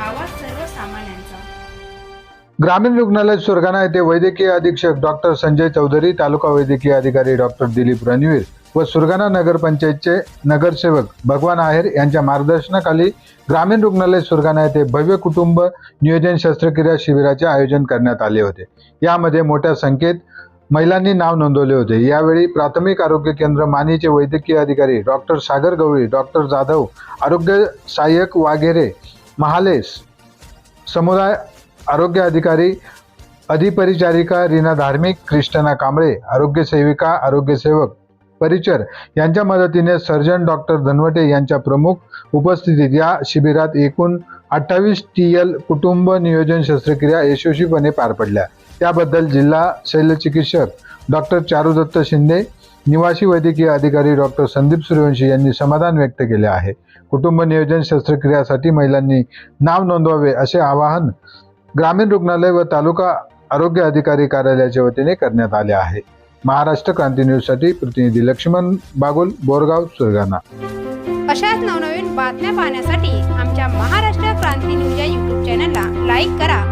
आवाज सर्वसामान्यांचा. ग्रामीण रुग्णालय सुरगाणा येथे वैद्यकीय अधीक्षक डॉक्टर संजय चौधरी तालुका वैद्यकीय अधिकारी डॉक्टर दिलीप रणवीर व सुरगाणा नगरपंचायतचे नगरसेवक भगवान आहेर यांच्या मार्गदर्शनाखाली ग्रामीण रुग्णालय सुरगाणा येथे भव्य कुटुंब नियोजन शस्त्रक्रिया शिबिराचे आयोजन करण्यात आले होते. यामध्ये मोठ्या संख्येत महिलांनी नाव नोंदवले होते. यावेळी प्राथमिक आरोग्य केंद्र मानीचे वैद्यकीय अधिकारी डॉक्टर सागर गवळी डॉक्टर जाधव आरोग्य सहाय्यक वाघेरे महालेस समुदाय आरोग्य अधिकारी अधिपरिचारिका रीना धार्मिक क्रिस्टना कांबळे आरोग्य सेविका आरोग्य सेवक परिचर यांच्या मदतीने सर्जन डॉक्टर धनवटे यांच्या प्रमुख उपस्थितीत या शिबिरात एकूण अठ्ठावीस टी एल कुटुंब नियोजन शस्त्रक्रिया यशस्वीपणे पार पडल्या. त्याबद्दल जिल्हा शल्यचिकित्सक डॉक्टर चारुदत्त शिंदे निवासी वैद्यकीय अधिकारी डॉक्टर संदीप सूर्यवंशी यांनी समाधान व्यक्त केले आहे. कुटुंब नियोजन शस्त्रक्रियासाठी महिलांनी नाव नोंदवावे असे आवाहन ग्रामीण रुग्णालय व तालुका आरोग्य अधिकारी कार्यालयाच्या वतीने करण्यात आले आहे. महाराष्ट्र क्रांती न्यूजसाठी प्रतिनिधी लक्ष्मण बागुल बोरगाव सुरगाणा. अशाच नवनवीन बातम्या पाहण्यासाठी आमच्या महाराष्ट्र क्रांती न्यूज या युट्यूब चॅनलला लाईक करा.